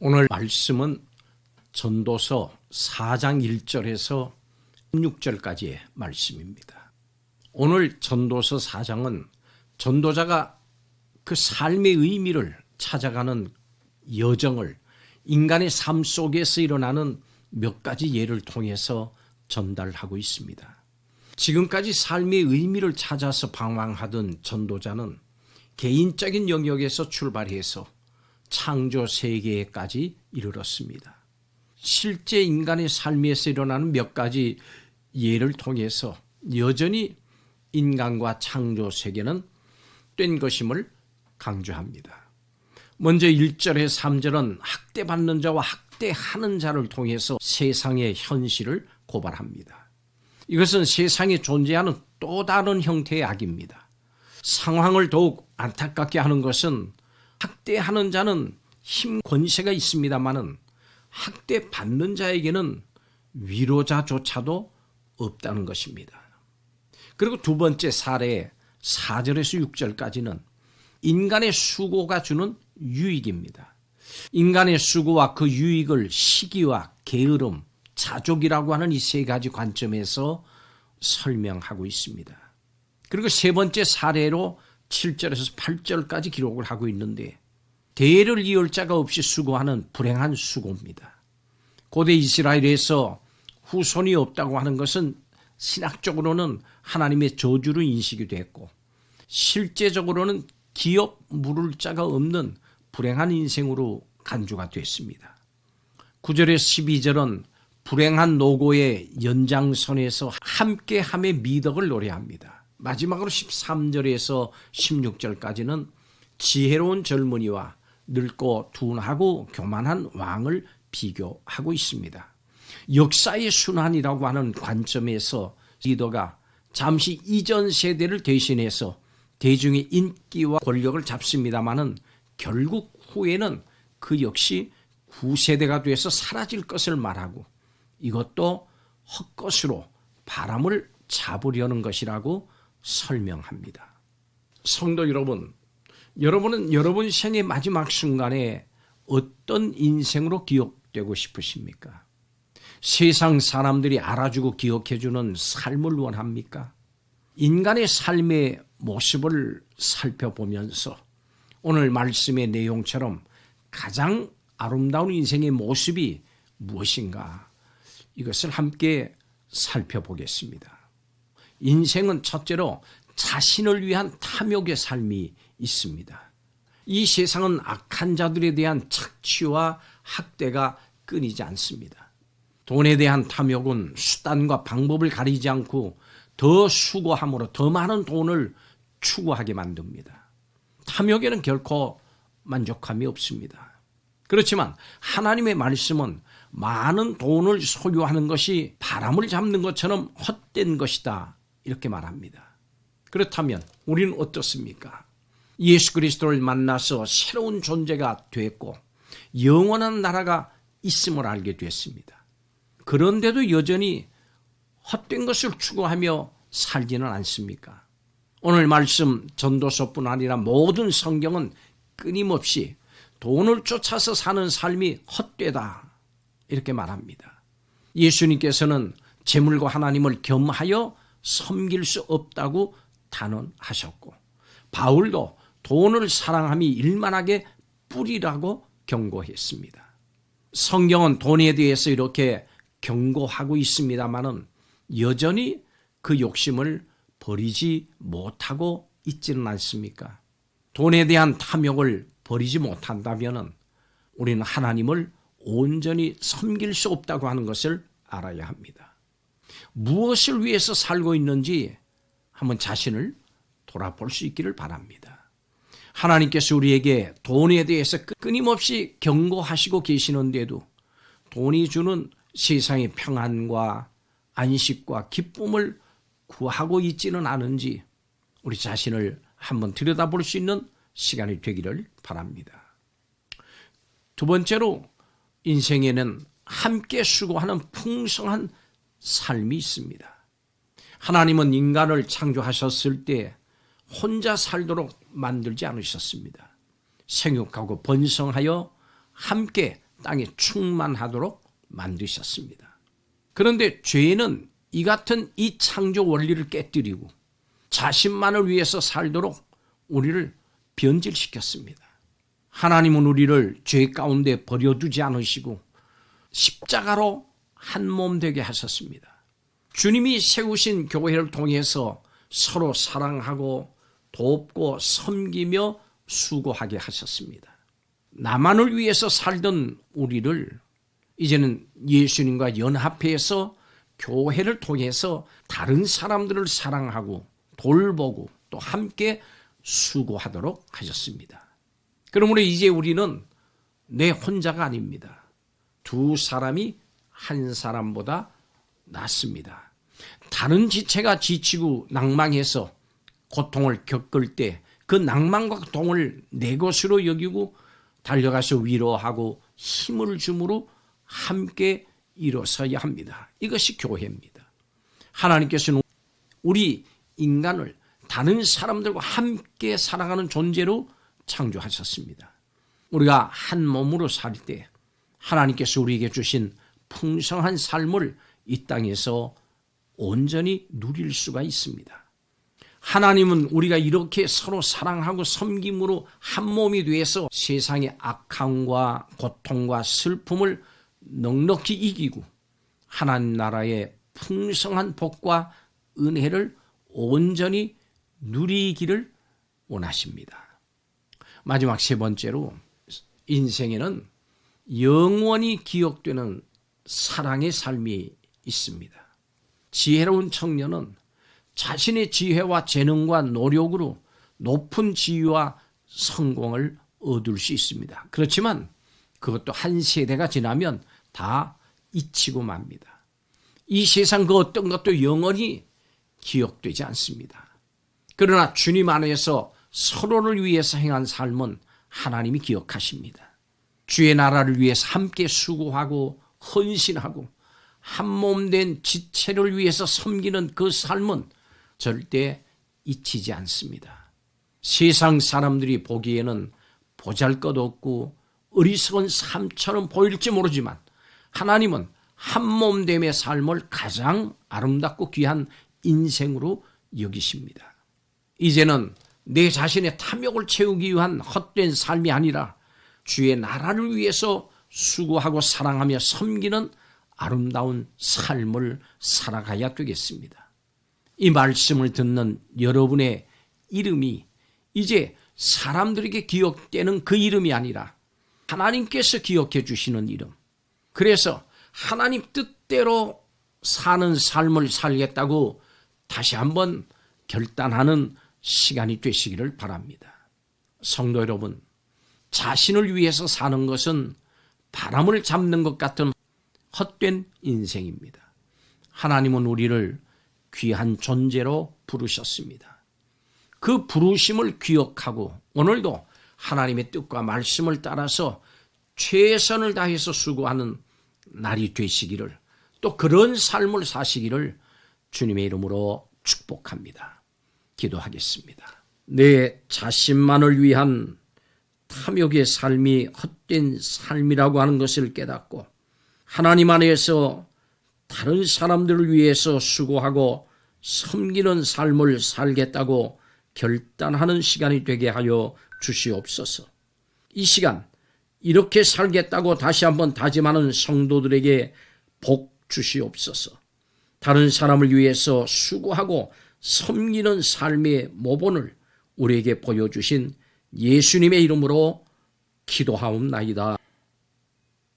오늘 말씀은 전도서 4장 1절에서 16절까지의 말씀입니다. 오늘 전도서 4장은 전도자가 그 삶의 의미를 찾아가는 여정을 인간의 삶 속에서 일어나는 몇 가지 예를 통해서 전달하고 있습니다. 지금까지 삶의 의미를 찾아서 방황하던 전도자는 개인적인 영역에서 출발해서 창조 세계까지 이르렀습니다. 실제 인간의 삶에서 일어나는 몇 가지 예를 통해서 여전히 인간과 창조 세계는 된 것임을 강조합니다. 먼저 1절에 3절은 학대받는 자와 학대하는 자를 통해서 세상의 현실을 고발합니다. 이것은 세상에 존재하는 또 다른 형태의 악입니다. 상황을 더욱 안타깝게 하는 것은 학대하는 자는 힘 권세가 있습니다마는 학대 받는 자에게는 위로자조차도 없다는 것입니다. 그리고 두 번째 사례 4절에서 6절까지는 인간의 수고가 주는 유익입니다. 인간의 수고와 그 유익을 시기와 게으름, 자족이라고 하는 이 세 가지 관점에서 설명하고 있습니다. 그리고 세 번째 사례로 7절에서 8절까지 기록을 하고 있는데 대를 이을 자가 없이 수고하는 불행한 수고입니다. 고대 이스라엘에서 후손이 없다고 하는 것은 신학적으로는 하나님의 저주로 인식이 됐고 실제적으로는 기업 물을 자가 없는 불행한 인생으로 간주가 됐습니다. 9절에 12절은 불행한 노고의 연장선에서 함께함의 미덕을 노래합니다. 마지막으로 13절에서 16절까지는 지혜로운 젊은이와 늙고 둔하고 교만한 왕을 비교하고 있습니다. 역사의 순환이라고 하는 관점에서 리더가 잠시 이전 세대를 대신해서 대중의 인기와 권력을 잡습니다마는 결국 후에는 그 역시 구세대가 돼서 사라질 것을 말하고 이것도 헛것으로 바람을 잡으려는 것이라고 설명합니다. 성도 여러분, 여러분은 여러분 생의 마지막 순간에 어떤 인생으로 기억되고 싶으십니까? 세상 사람들이 알아주고 기억해주는 삶을 원합니까? 인간의 삶의 모습을 살펴보면서 오늘 말씀의 내용처럼 가장 아름다운 인생의 모습이 무엇인가? 이것을 함께 살펴보겠습니다. 인생은 첫째로 자신을 위한 탐욕의 삶이 있습니다. 이 세상은 악한 자들에 대한 착취와 학대가 끊이지 않습니다. 돈에 대한 탐욕은 수단과 방법을 가리지 않고 더 수고함으로 더 많은 돈을 추구하게 만듭니다. 탐욕에는 결코 만족함이 없습니다. 그렇지만 하나님의 말씀은 많은 돈을 소유하는 것이 바람을 잡는 것처럼 헛된 것이다. 이렇게 말합니다. 그렇다면 우리는 어떻습니까? 예수 그리스도를 만나서 새로운 존재가 됐고 영원한 나라가 있음을 알게 됐습니다. 그런데도 여전히 헛된 것을 추구하며 살지는 않습니까? 오늘 말씀 전도서뿐 아니라 모든 성경은 끊임없이 돈을 쫓아서 사는 삶이 헛되다 이렇게 말합니다. 예수님께서는 재물과 하나님을 겸하여 섬길 수 없다고 단언하셨고 바울도 돈을 사랑함이 일만하게 뿌리라고 경고했습니다. 성경은 돈에 대해서 이렇게 경고하고 있습니다만은 여전히 그 욕심을 버리지 못하고 있지는 않습니까? 돈에 대한 탐욕을 버리지 못한다면 우리는 하나님을 온전히 섬길 수 없다고 하는 것을 알아야 합니다. 무엇을 위해서 살고 있는지 한번 자신을 돌아볼 수 있기를 바랍니다. 하나님께서 우리에게 돈에 대해서 끊임없이 경고하시고 계시는데도 돈이 주는 세상의 평안과 안식과 기쁨을 구하고 있지는 않은지 우리 자신을 한번 들여다볼 수 있는 시간이 되기를 바랍니다. 두 번째로 인생에는 함께 수고하는 풍성한 삶이 있습니다. 하나님은 인간을 창조하셨을 때 혼자 살도록 만들지 않으셨습니다. 생육하고 번성하여 함께 땅에 충만하도록 만드셨습니다. 그런데 죄는 이 같은 이 창조 원리를 깨뜨리고 자신만을 위해서 살도록 우리를 변질시켰습니다. 하나님은 우리를 죄 가운데 버려두지 않으시고 십자가로 한 몸 되게 하셨습니다. 주님이 세우신 교회를 통해서 서로 사랑하고 돕고 섬기며 수고하게 하셨습니다. 나만을 위해서 살던 우리를 이제는 예수님과 연합해서 교회를 통해서 다른 사람들을 사랑하고 돌보고 또 함께 수고하도록 하셨습니다. 그러므로 이제 우리는 내 혼자가 아닙니다. 두 사람이 한 사람보다 낫습니다. 다른 지체가 지치고 낭망해서 고통을 겪을 때 그 낭만과 고통을 내 것으로 여기고 달려가서 위로하고 힘을 주므로 함께 일어서야 합니다. 이것이 교회입니다. 하나님께서는 우리 인간을 다른 사람들과 함께 살아가는 존재로 창조하셨습니다. 우리가 한 몸으로 살 때 하나님께서 우리에게 주신 풍성한 삶을 이 땅에서 온전히 누릴 수가 있습니다. 하나님은 우리가 이렇게 서로 사랑하고 섬김으로 한 몸이 되어서 세상의 악함과 고통과 슬픔을 넉넉히 이기고 하나님 나라의 풍성한 복과 은혜를 온전히 누리기를 원하십니다. 마지막 세 번째로 인생에는 영원히 기억되는 사랑의 삶이 있습니다. 지혜로운 청년은 자신의 지혜와 재능과 노력으로 높은 지위와 성공을 얻을 수 있습니다. 그렇지만 그것도 한 세대가 지나면 다 잊히고 맙니다. 이 세상 그 어떤 것도 영원히 기억되지 않습니다. 그러나 주님 안에서 서로를 위해서 행한 삶은 하나님이 기억하십니다. 주의 나라를 위해서 함께 수고하고 헌신하고 한 몸 된 지체를 위해서 섬기는 그 삶은 절대 잊히지 않습니다. 세상 사람들이 보기에는 보잘 것 없고 어리석은 삶처럼 보일지 모르지만 하나님은 한 몸됨의 삶을 가장 아름답고 귀한 인생으로 여기십니다. 이제는 내 자신의 탐욕을 채우기 위한 헛된 삶이 아니라 주의 나라를 위해서 수고하고 사랑하며 섬기는 아름다운 삶을 살아가야 되겠습니다. 이 말씀을 듣는 여러분의 이름이 이제 사람들에게 기억되는 그 이름이 아니라 하나님께서 기억해 주시는 이름. 그래서 하나님 뜻대로 사는 삶을 살겠다고 다시 한번 결단하는 시간이 되시기를 바랍니다. 성도 여러분, 자신을 위해서 사는 것은 바람을 잡는 것 같은 헛된 인생입니다. 하나님은 우리를 귀한 존재로 부르셨습니다. 그 부르심을 기억하고 오늘도 하나님의 뜻과 말씀을 따라서 최선을 다해서 수고하는 날이 되시기를 또 그런 삶을 사시기를 주님의 이름으로 축복합니다. 기도하겠습니다. 내 자신만을 위한 탐욕의 삶이 헛된 삶이라고 하는 것을 깨닫고 하나님 안에서 다른 사람들을 위해서 수고하고 섬기는 삶을 살겠다고 결단하는 시간이 되게 하여 주시옵소서. 이 시간 이렇게 살겠다고 다시 한번 다짐하는 성도들에게 복 주시옵소서. 다른 사람을 위해서 수고하고 섬기는 삶의 모본을 우리에게 보여주신 예수님의 이름으로 기도하옵나이다.